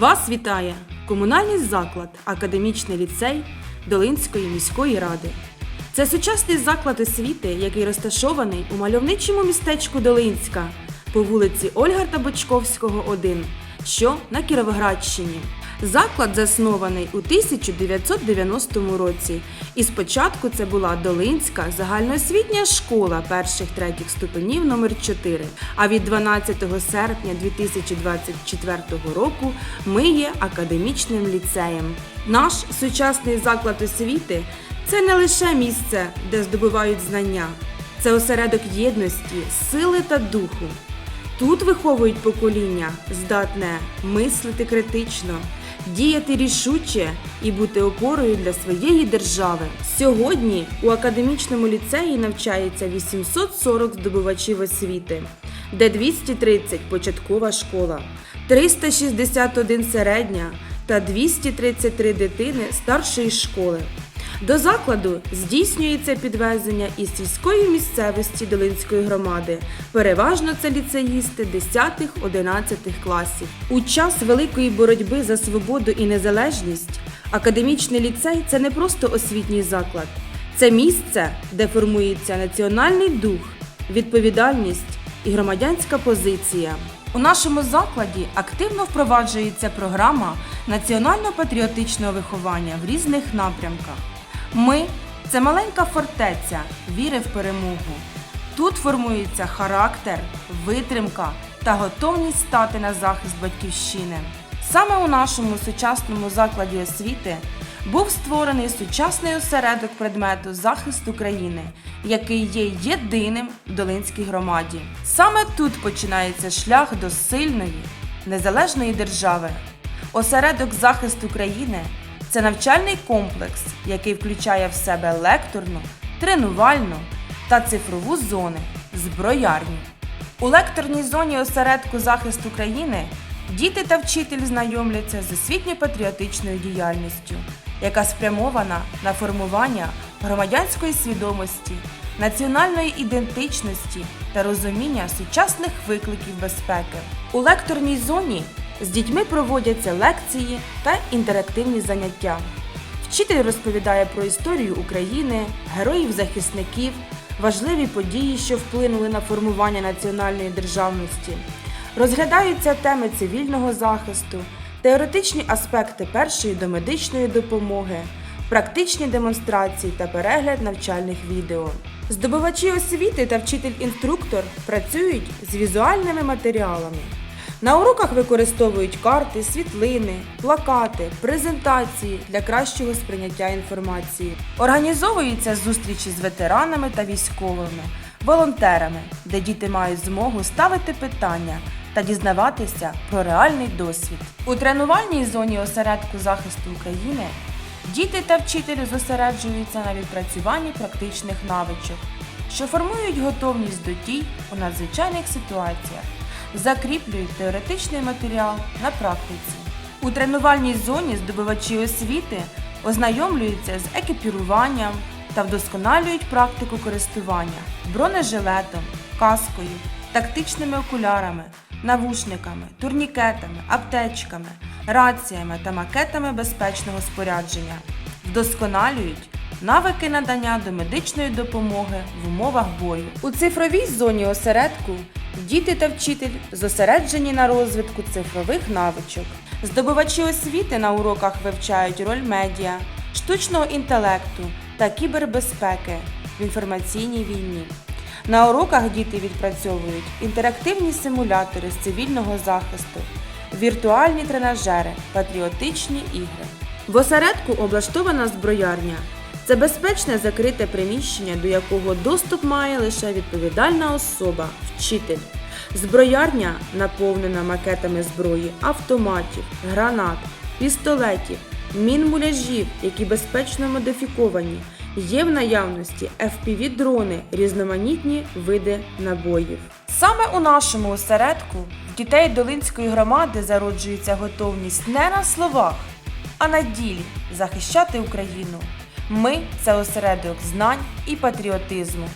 Вас вітає комунальний заклад Академічний ліцей Долинської міської ради. Це сучасний заклад освіти, який розташований у мальовничому містечку Долинська по вулиці Ольгарта Бочковського, 1, що на Кіровоградщині. Заклад заснований у 1990 році, і спочатку це була Долинська загальноосвітня школа перших третіх ступенів номер 4 А від 12 серпня 2024 року ми є академічним ліцеєм. Наш сучасний заклад освіти це не лише місце, де здобувають знання, це осередок єдності, сили та духу. Тут виховують покоління, здатне мислити критично, діяти рішуче і бути опорою для своєї держави. Сьогодні у академічному ліцеї навчається 840 здобувачів освіти, де 230 початкова школа, 361 середня та 233 дитини старшої школи. До закладу здійснюється підвезення із сільської місцевості Долинської громади. Переважно це ліцеїсти 10-11 класів. У час великої боротьби за свободу і незалежність академічний ліцей це не просто освітній заклад, це місце, де формується національний дух, відповідальність і громадянська позиція. У нашому закладі активно впроваджується програма національно-патріотичного виховання в різних напрямках. Ми це маленька фортеця віри в перемогу. Тут формується характер, витримка та готовність стати на захист батьківщини. Саме у нашому сучасному закладі освіти був створений сучасний осередок предмету захист України, який є єдиним в Долинській громаді. Саме тут починається шлях до сильної, незалежної держави. Осередок захист України це навчальний комплекс, який включає в себе лекторну, тренувальну та цифрову зони зброярню. У лекторній зоні осередку захист України діти та вчитель знайомляться з освітньо-патріотичною діяльністю, яка спрямована на формування громадянської свідомості, національної ідентичності та розуміння сучасних викликів безпеки. У лекторній зоні з дітьми проводяться лекції та інтерактивні заняття. Вчитель розповідає про історію України, героїв-захисників, важливі події, що вплинули на формування національної державності. Розглядаються теми цивільного захисту, теоретичні аспекти першої домедичної допомоги, практичні демонстрації та перегляд навчальних відео. Здобувачі освіти та вчитель-інструктор працюють з візуальними матеріалами. На уроках використовують карти, світлини, плакати, презентації для кращого сприйняття інформації. Організовуються зустрічі з ветеранами та військовими, волонтерами, де діти мають змогу ставити питання та дізнаватися про реальний досвід. У тренувальній зоні осередку захисту України діти та вчителі зосереджуються на відпрацюванні практичних навичок, що формують готовність до дій у надзвичайних ситуаціях закріплюють теоретичний матеріал на практиці. У тренувальній зоні здобувачі освіти ознайомлюються з екіпіруванням та вдосконалюють практику користування бронежилетом, каскою, тактичними окулярами, навушниками, турнікетами, аптечками, раціями та макетами безпечного спорядження, вдосконалюють навики надання домедичної допомоги в умовах бою. У цифровій зоні осередку Діти та вчитель зосереджені на розвитку цифрових навичок. Здобувачі освіти на уроках вивчають роль медіа, штучного інтелекту та кібербезпеки в інформаційній війні. На уроках діти відпрацьовують інтерактивні симулятори з цивільного захисту, віртуальні тренажери, патріотичні ігри. В осередку облаштована зброярня. Це безпечне закрите приміщення, до якого доступ має лише відповідальна особа, вчитель. Зброярня наповнена макетами зброї, автоматів, гранат, пістолетів, мін-муляжів, які безпечно модифіковані. Є в наявності FPV-дрони, різноманітні види набоїв. Саме у нашому осередку в дітей Долинської громади зароджується готовність не на словах, а на ділі захищати Україну. Ми це осередок знань і патріотизму.